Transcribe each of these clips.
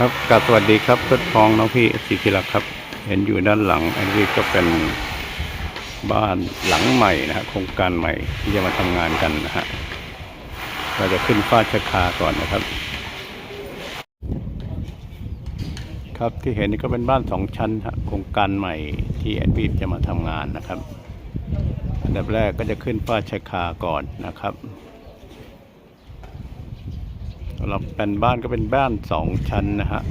ครับกาสวัสดีครับเพื่อนพ้องน้องพี่สีกิรักครับ เห็นอยู่ด้านหลัง อันนี้ก็เป็นบ้านหลังใหม่นะฮะโครงการใหม่ที่จะมาทำงานกันนะฮะเราจะขึ้นฟ้าชะคาก่อนนะครับ ครับที่เห็นนี่ก็เป็นบ้านสองชั้นฮะโครงการใหม่ที่แอดบีจะมาทำงานนะครับ อันดับแรกก็จะขึ้นฟ้าชะคาก่อนนะครับำหรับเป็นบ้านก็เป็นบ้านสองชั้นนะฮะ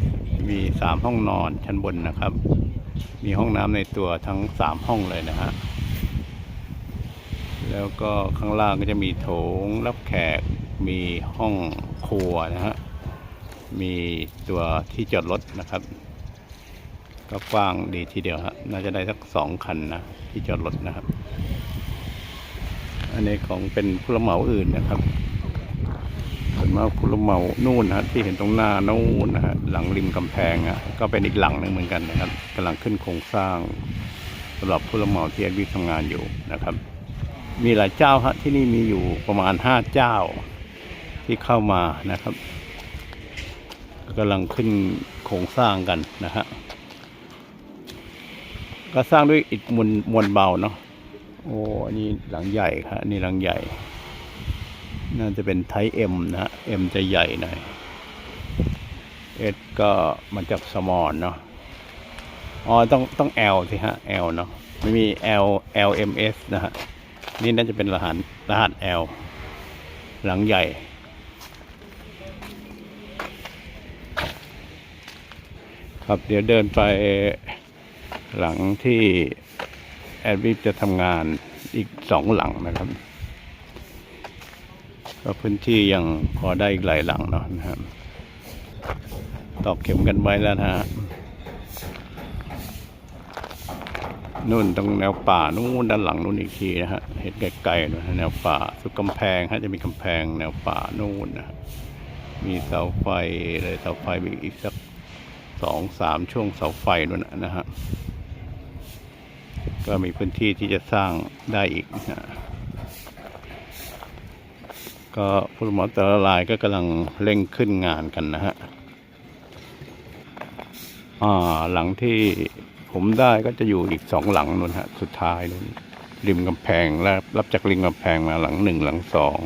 มีสามห้องนอนชั้นบนนะครับ มีห้องน้ำในตัวทั้งสามห้องเลยนะฮะแล้วก็ข้างล่างก็จะมีโถงรับแขกมีห้องครัวนะฮะมีตัวที่จอดรถนะครับ ก็กว้างดีทีเดียวฮะน่าจะได้สักสองคันนะที่จอดรถนะครับ อันนี้ของเป็นผู้รับเหมาอื่นนะครับ ส่วนมากผู้รับเมานู่นนะฮะที่เห็นตรงหน้านู่นนะฮะหลังริมกำแพงอะก็เป็นอีกหลังหนึ่งเหมือนกันนะครับกำลังขึ้นโครงสร้างสำหรับผู้รับเมาที่แอดวิทำงานอยู่นะครับ มีหลายเจ้าฮะที่นี่มีอยู่ประมาณห้าเจ้าที่เข้ามานะครับกำลังขึ้นโครงสร้างกันนะฮะก็สร้างด้วยอิฐมวลมวลเบาเนาะโอ้อันนี้หลังใหญ่ครับนี่หลังใหญ่ น่าจะเป็นไทเอ็มนะฮะเอ็มจะใหญ่หน่อยเอสก็มาจากสมอลเนาะอ๋อต้องต้อง L สิฮะ L เนาะไม่มี L L M S นะฮะนี่น่าจะเป็นรหัสรหัส L หลังใหญ่ครับเดี๋ยวเดินไปหลังที่แอดวิปจะทำงานอีกสองหลังนะครับ ก็พื้นที่ยังพอได้อีกหลายหลังเนาะนะครับ ตอกเข็มกันไว้แล้วนะฮะนู่นตรงแนวป่านู่นด้านหลังนู่นอีกทีนะฮะเห็นไกลๆนะฮะแนวป่าสุดกำแพงฮะจะมีกำแพงแนวป่านู่นนะฮะมีเสาไฟเลยเสาไฟมีอีกสักสองสามช่วงเสาไฟนู่นนะนะฮะก็มีพื้นที่ที่จะสร้างได้อีกนะฮะ ก็ผู้รับเหมาแต่ละรายก็กำลังเร่งขึ้นงานกันนะฮะอ่าหลังที่ผมได้ก็จะอยู่อีกสองหลังนู่นฮะสุดท้ายนู่นริมกำแพงและรับจากริมกำแพงมาหลังหนึ่งหลังสอง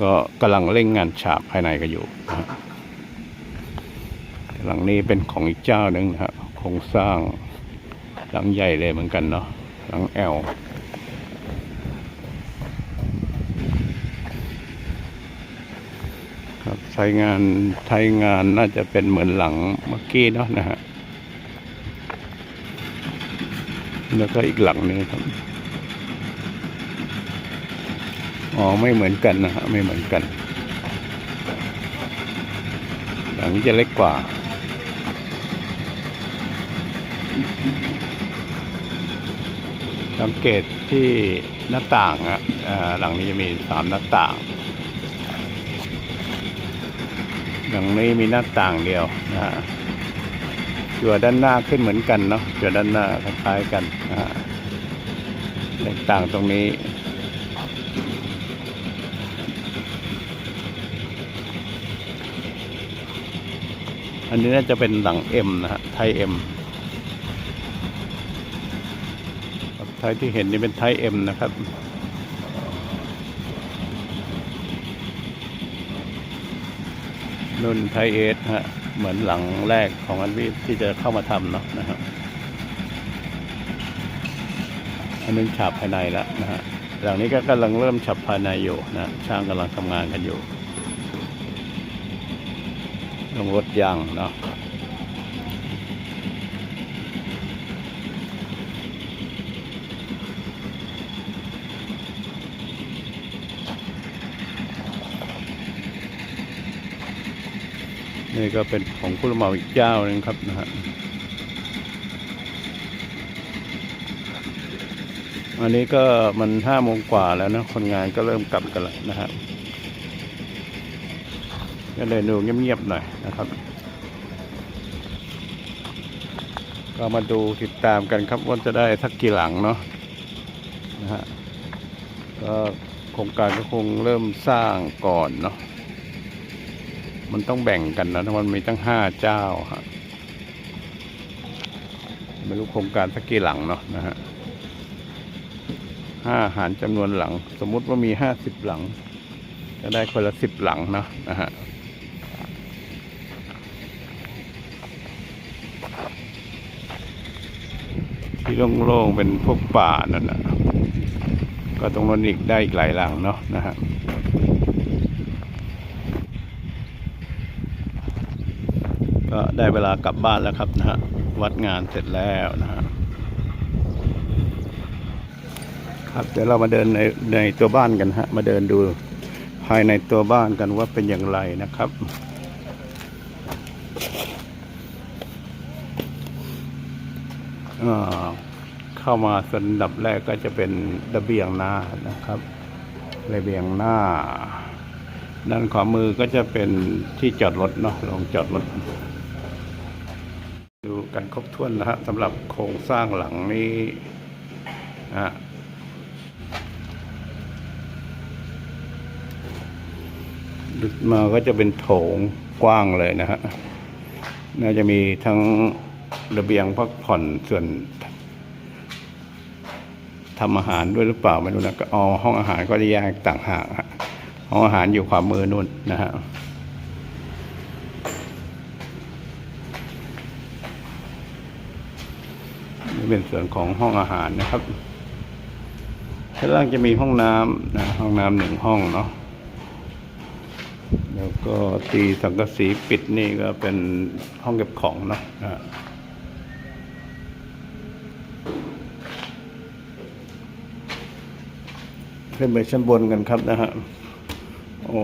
ก็กำลังเร่งงานฉาบภายในกันอยู่นะหลังนี้เป็นของอีกเจ้าหนึ่งนะฮะโครงสร้างหลังใหญ่เลยเหมือนกันเนาะหลังแอล ครับใช้งานใช้งานน่าจะเป็นเหมือนหลังเมื่อกี้เนาะนะฮะแล้วก็อีกหลังนึงครับอ๋อไม่เหมือนกันนะฮะไม่เหมือนกัน หลังนี้จะเล็กกว่าสังเกตที่หน้าต่างอะอ่าหลังนี้จะมีสามหน้าต่าง หลังนี้มีหน้าต่างเดียวนะฮะจั่วด้านหน้าขึ้นเหมือนกันเนาะจั่วด้านหน้าคล้ายๆกันนะฮะแตกต่างตรงนี้อันนี้น่าจะเป็นหลังเอ็มนะฮะไทยเอ็มไทยที่เห็นนี่เป็นไทยเอ็มนะครับ นุ่นไทเอสฮะ เหมือนหลังแรกของอันวิที่จะเข้ามาทำเนาะนะฮะอันนึงฉาบภายในแล้วนะฮะหลังนี้ก็กำลังเริ่มฉับภายในอยู่นะช่างกำลังทำงานกันอยู่ลงรถยางเนาะ นี่ก็เป็นของผู้รับเหมาอีกเจ้าหนึงครับนะฮะอันนี้ก็มันห้าโมงกว่าแล้วนะ คนงานก็เริ่มกลับกันแล้วนะฮะก็เลยดูเงียบๆหน่อยนะครับ ก็มาดูติดตามกันครับว่าจะได้สักกี่หลังเนาะนะฮะก็โครงการก็คงเริ่มสร้างก่อนเนาะ มันต้องแบ่งกันนะมันมีตั้งห้าเจ้าฮะไม่รู้โครงการสักกี่หลังเนาะนะฮะห้าหารจำนวนหลัง สมมุติว่ามีห้าสิบหลัง จะได้คนละสิบหลังเนาะนะฮะที่โล่งๆเป็นพวกป่านั่นนะก็ตรงนั้นอีกได้อีกหลายหลังเนาะนะฮะ ก็ได้เวลากลับบ้านแล้วครับนะฮะวัดงานเสร็จแล้วนะฮะครับเดี๋ยวเรามาเดินในในตัวบ้านกันฮะมาเดินดูภายในตัวบ้านกันว่าเป็นอย่างไรนะครับอ่าเข้ามาสันดับแรกก็จะเป็นระเบียงหน้านะครับระเบียงหน้า ด้านขวามือก็จะเป็นที่จอดรถเนาะลงจอดรถ ดูกันครบถ้วนนะฮะสำหรับโครงสร้างหลังนี้นะฮะลึกมาก็จะเป็นโถงกว้างเลยนะฮะ น่าจะมีทั้งระเบียงพักผ่อนส่วนทำอาหารด้วยหรือเปล่าไม่รู้นะก็อ๋อห้องอาหารก็จะแยกต่างหากฮะห้องอาหารอยู่ขวามือนู่นนะฮะ เป็นส่วนของห้องอาหารนะครับข้างล่างจะมีห้องน้ำนะห้องน้ำหนึ่งห้องเนาะแล้วก็ตีสังกะสีปิดนี่ก็เป็นห้องเก็บของเนาะนะขึ้นไปชั้นบนกันครับนะฮะโอ้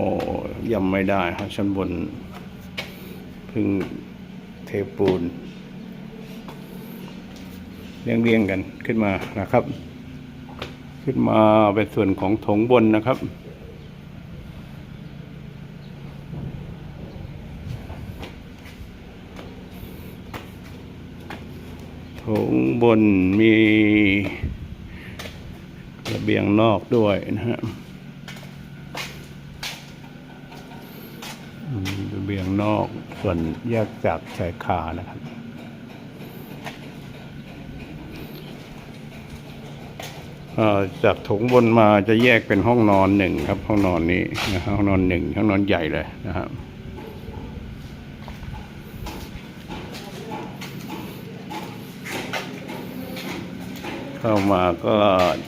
ยังไม่ได้ครับชั้นบน พึ่งเทปูน เรียงเรียงกันขึ้นมานะครับ ขึ้นมาเป็นส่วนของถงบนนะครับ ถงบนมีระเบียงนอกด้วยนะฮะระเบียงนอกส่วนแยกจากชายคานะครับ เอ่อ จากถงบนมาจะแยกเป็นห้องนอนหนึ่งครับ ห้องนอนนี้นะฮะห้องนอนหนึ่งห้องนอนใหญ่เลยนะครับเข้ามาก็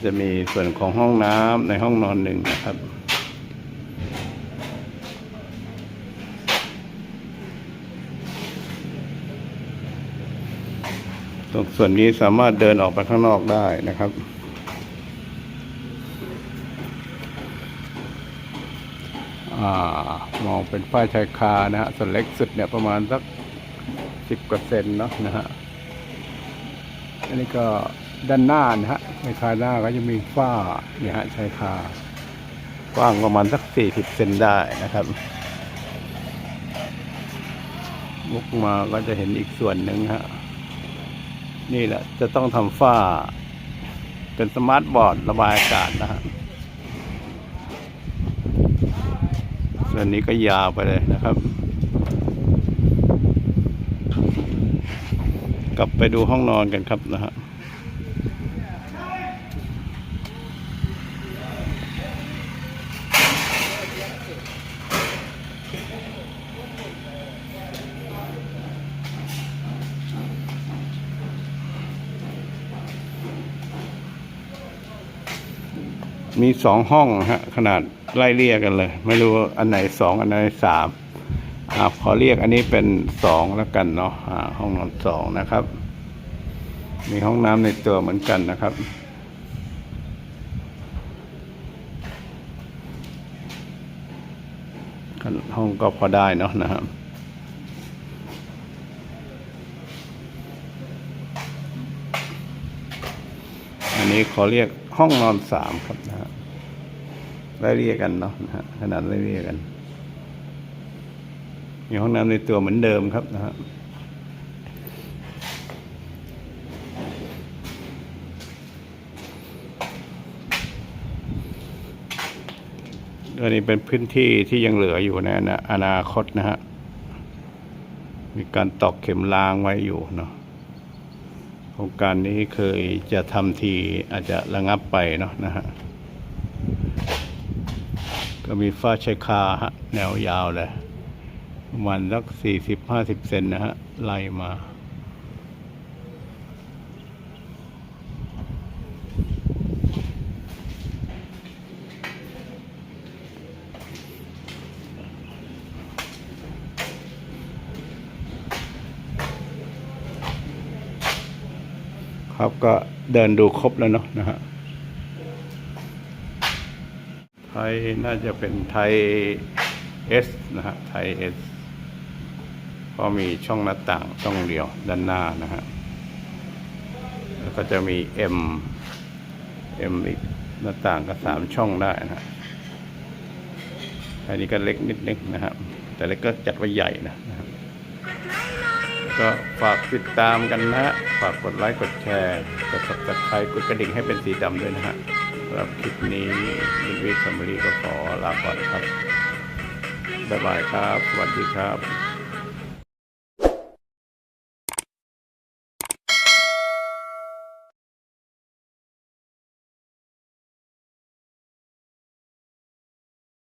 จะมีส่วนของห้องน้ำในห้องนอนหนึ่งนะครับ ตรงส่วนนี้สามารถเดินออกไปข้างนอกได้นะครับ อ่า มองเป็นฝ้ายชายคานะฮะส่วนเล็กสุดเนี่ยประมาณสักสิบกว่าเซนเนาะนะฮะอันนี้ก็ด้านหน้านะฮะชายคาหน้าก็จะมีฝ้าเนี่ยฮะชายคากว้างประมาณสักสี่สิบเซนได้นะครับมุกมาก็จะเห็นอีกส่วนหนึ่งฮะนี่แหละจะต้องทำฝ้า เป็นสมาร์ทบอร์ดระบายอากาศนะฮะ ส่วนนี้ก็ยาวไปเลยนะครับ กลับไปดูห้องนอนกันครับนะฮะ มีสองห้องฮะขนาดไล่เรียกกันเลย ไม่รู้อันไหนสองอันไหนสามอ่าขอเรียกอันนี้เป็นสองแล้วกันเนาะอ่าห้องนอนสองนะครับ มีห้องน้ำในตัวเหมือนกันนะครับห้องก็พอได้เนาะนะครับอันนี้ขอเรียกห้องนอนสามครับนะฮะ ไล่เรียกกันเนาะนะฮะขนาดไล่เรียกกันมีห้องน้ำในตัวเหมือนเดิมครับนะฮะก็นี่เป็นพื้นที่ที่ยังเหลืออยู่ในอนาคตนะฮะ มีการตอกเข็มลางไว้อยู่เนาะ โครงการนี้เคยจะทำทีอาจจะระงับไปเนาะนะฮะ ก็มีฟ้าชายคาฮะแนวยาวเลยประมาณสักสี่สิบห้าสิบเซนนะฮะไล่มาครับก็เดินดูครบแล้วเนาะนะฮะ ไทยน่าจะเป็นไทยเอสนะฮะไทยเอสเพราะมีช่องหน้าต่างช่องเดียวด้านหน้านะฮะแล้วก็จะมี M M อีกหน้าต่างก็สามช่องได้นะฮะอันนี้ก็เล็กนิดนึงนะครับ แต่เล็กก็จัดว่าใหญ่นะนะครับก็ฝากติดตามกันนะฮะ ฝากกดไลค์ กดแชร์ กด subscribe กดกระดิ่งให้เป็นสีดำด้วยนะฮะ รับคลิปนี้วินวีแฟมิลี่ก็ขอลาก่อนครับบ๊ายบายครับ สวัสดีครับ